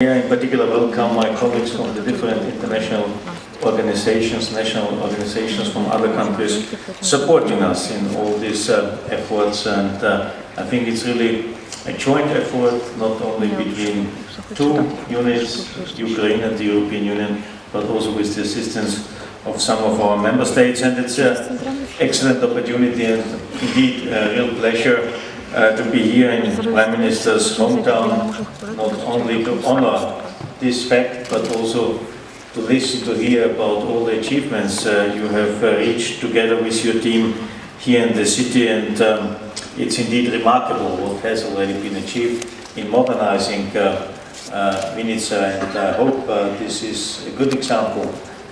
I in particular welcome my colleagues from the different international organizations, national organizations from other countries supporting us in all these uh, efforts. And uh, I think it's really a joint effort not only between two units, Ukraine and the European Union, but also with the assistance of some of our member states. And it's an excellent opportunity and indeed a real pleasure uh, to be here in Prime Minister's hometown, not only to honor this fact, but also to listen, to hear about all the achievements uh, you have uh, reached together with your team here in the city. And um, it's indeed remarkable what has already been achieved in modernizing uh, uh, Vinica. And I hope uh, this is a good example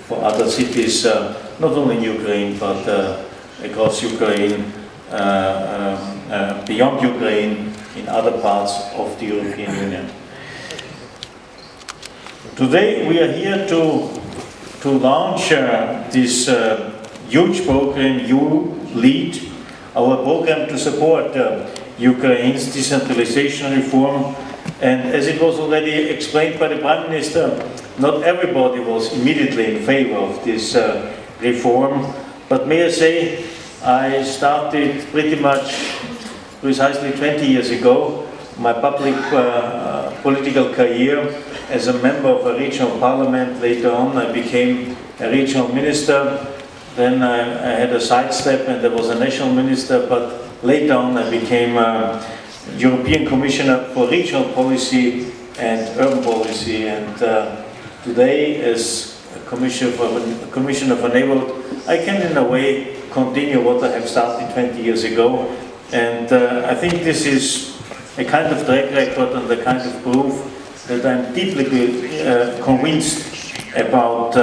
for other cities, uh, not only in Ukraine, but uh, across Ukraine uh, uh, beyond Ukraine in other parts of the European Union. Today we are here to, to launch uh, this uh, huge program you lead, our program to support uh, Ukraine's decentralization reform. And as it was already explained by the Prime Minister, not everybody was immediately in favor of this uh, reform. But may I say, I started pretty much precisely 20 years ago my public uh, political career as a member of a regional parliament. Later on, I became a regional minister. Then I, I had a sidestep and there was a national minister, but later on I became a European Commissioner for Regional Policy and Urban Policy. And uh, today, as Commissioner for, Commissioner for Neighborhood, I can in a way continue what I have started 20 years ago. And uh, I think this is a kind of track record and a kind of proof that I'm deeply uh, convinced about uh,